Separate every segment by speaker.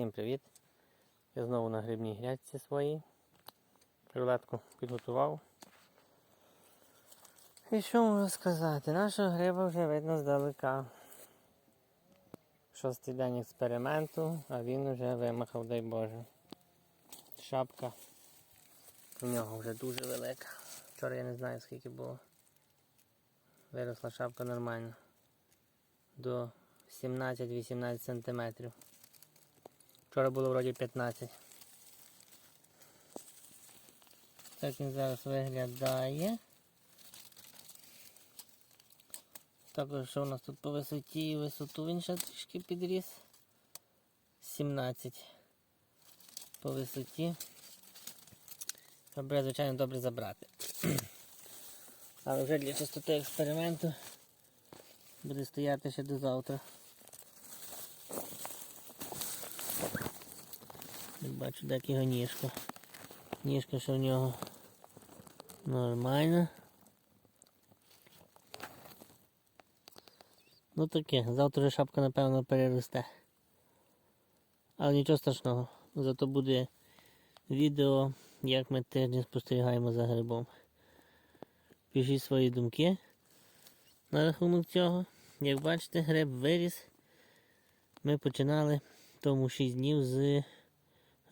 Speaker 1: Всім привіт! Я знову на грибній грядці своїй. Рулетку підготував. І що можу сказати? Нашого гриба вже видно здалека. Шостий день експерименту, а він вже вимахав, дай Боже. Шапка у нього вже дуже велика. Вчора я не знаю скільки було. Виросла шапка нормально. До 17-18 сантиметрів. Вчора було вроді 15. Так він зараз виглядає. Також що у нас тут по висоті і висоту він ще трішки підріс. 17 по висоті. Добре, звичайно, добре забрати. Але вже для чистоти експерименту буде стояти ще до завтра. Бачу, так його ніжка. Ніжка, що в нього нормальна. Ну таке, завтра вже шапка напевно переросте. Але нічого страшного. Зато буде відео, як ми тиждень спостерігаємо за грибом. Пишіть свої думки на рахунок цього. Як бачите, гриб виріс. Ми починали тому 6 днів з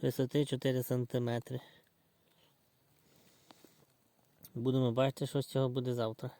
Speaker 1: висоти 4 см. Будемо бачити, що з цього буде завтра.